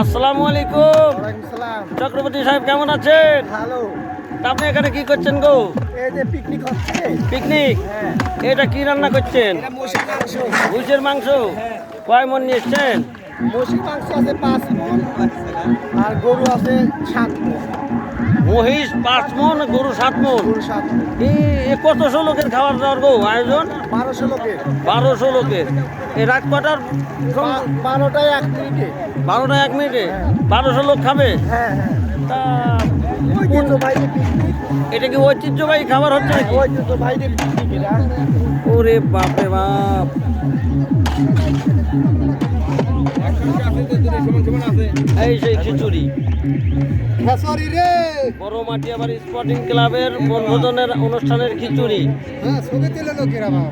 আসসালামু আলাইকুম। চক্রবর্তী সাহেব কেমন আছেন? ভালো। আপনি এখানে কি করছেন গো? পিকনিক পিকনিক হ্যাঁ। এটা কি রান্না করছেন? ভুষের মাংস। কয় মন নিয়ে এসছেন মাংস আছে পাঁচ মন। আর গরু আছে সাত মন। মহিষ পাঁচ মন গরু সাত মন। গরু সাত মন। এই এ কতশো লোকের খাবার দাওয়ার গো? আয়োজন? বারোশো লোকের বারোশো লোকের এই রাত কটার বারোটায় এক মিনিটে। বারোটা এক মিনিটে? বারোশো লোক খাবে? হ্যাঁ হ্যাঁ। তা এটা কি ঐতিহ্যবাহী খাবার হচ্ছে নাকি? এটা ওরে বাপরে বাপ। এই সেই খিচুড়ি। খেসারি রে! বড় মাটিয়াবাড়ি স্পোর্টিং ক্লাবের বনভোজনের অনুষ্ঠানের খিচুড়ি। হ্যাঁ ছবি তুলে লোকেরা বাবা।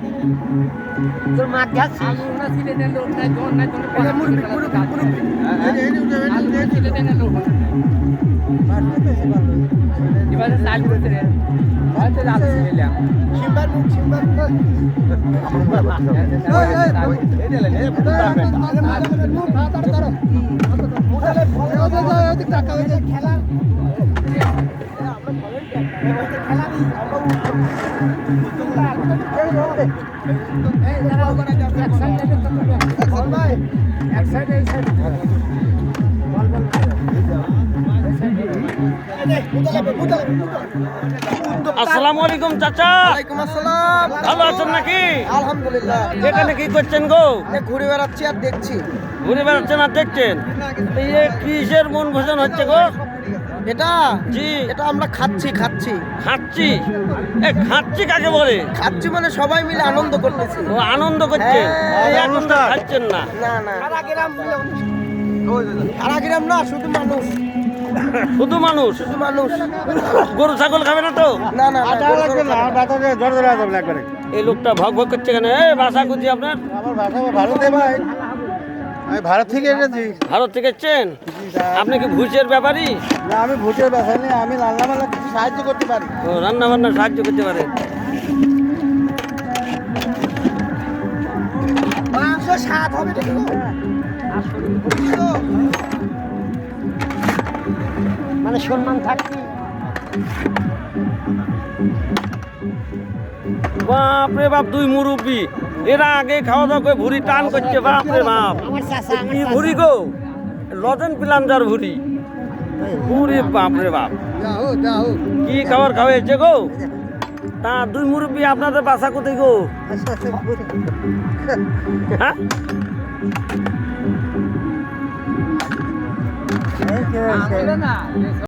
তোর মা গেছে এই যে, এই যে, এই যে, এই যে। পারবে তো সে পারবে। সিম্বার মুখ, সিম্বার মুখ। এই, এই, এই, মুখ আসসালামু আলাইকুম চাচা। আসসালাম ভালো আছেন নাকি? আলহামদুলিল্লাহ এখানে কি করছেন গো? ঘুরে বেড়াচ্ছি আর দেখছি ঘুরে বেড়াচ্ছেন আর দেখছেন কিসের মন ভোজন হচ্ছে গো? এটা? জি। এটা আমরা খাচ্ছি খাচ্ছি। খাচ্ছি? এ খাচ্ছি কাকে বলে? খাচ্ছি মানে সবাই মিলে আনন্দ করতেছি। ও আনন্দ করছে? হ্যাঁ, তো খাচ্ছেন না। না না। সারা গ্রাম সারা গ্রাম না শুধু মানুষ। শুধু মানুষ? শুধু মানুষ। গরু ছাগল খাবে না তো? না না না। এই লোকটা ভগ ভগ করছে কেন? এই ভাষা কুচি আপনার। আমার ভাষা ভারতে ভাই। আমি ভারত থেকে এসেছি। ভারত থেকে এসছেন? আপনি কি ভুষের ব্যাপারী? না আমি ভোটের ব্যবসা নেই আমি রান্না বান্না কিছু সাহায্য করতে পারি। ও রান্না বান্না সাহায্য করতে পারেন মাংস স্বাদ হবে দেখো। মানে সম্মান থাকবে বাপরে বাপ দুই মুরব্বি। এরা আগে খাওয়া দাওয়া করে ভুড়ি টান করছে বাপরে বাপ। কি ভুড়ি গো? লজেন প্লান্টার ভুড়ি। ভুড়ি বাপরে বাপ। কি খাবার খাওয়াইছে গো? তা দুই মুরব্বি আপনাদের বাসা কোথায় গো? হ্যাঁ? এই কে আছে?